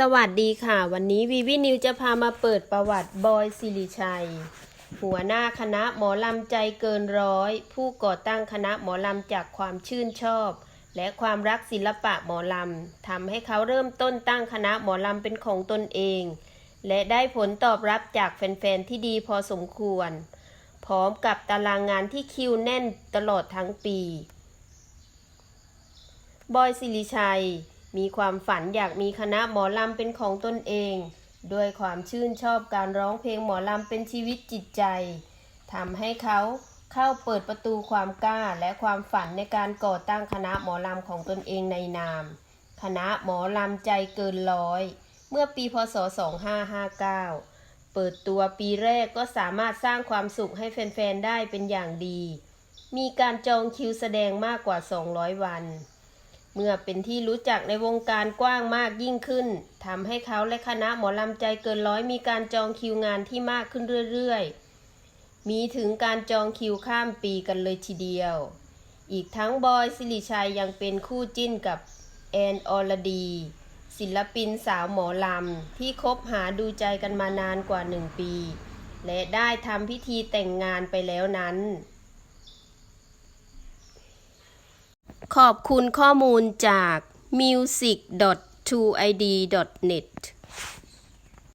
สวัสดีค่ะ วันนี้วีวีนิวจะพามาเปิดประวัติบอยสิริชัย หัวหน้าคณะหมอลำใจเกินร้อย ผู้ก่อตั้งคณะหมอลำจากความชื่นชอบ และความรักศิลปะหมอลำทำให้เขาเริ่มต้นตั้งคณะหมอลำเป็นของตนเอง และได้ผลตอบรับจากแฟนๆที่ดีพอสมควร พร้อมกับตารางงานที่คิวแน่นตลอดทั้งปี บอยสิริชัย มีความฝันอยากมีคณะหมอลำเป็นของตนเอง ด้วยความชื่นชอบการร้องเพลงหมอลำเป็นชีวิตจิตใจทำให้เขาเข้าเปิดประตูความกล้าและความฝันในการก่อตั้งคณะหมอลำของตนเองในนาม คณะหมอลำใจเกินร้อย เมื่อปีพศ 2559 เปิดตัวปีแรกก็สามารถสร้างความสุขให้แฟนๆ ได้เป็นอย่างดี มีการจองคิวแสดงมากกว่า 200 วัน เมื่อเป็นที่รู้จักในวงการกว้างมากยิ่งขึ้นทำให้เขาและคณะหมอลำใจเกินร้อยมีการจองคิวงานที่มากขึ้นเรื่อยๆ มีถึงการจองคิวข้ามปีกันเลยทีเดียว อีกทั้งบอยสิริชัยยังเป็นคู่จิ้นกับแอนอรดี ศิลปินสาวหมอลำ ที่คบหาดูใจกันมานานกว่าหนึ่งปี และได้ทำพิธีแต่งงานไปแล้วนั้น ขอบคุณข้อมูลจาก music.2id.net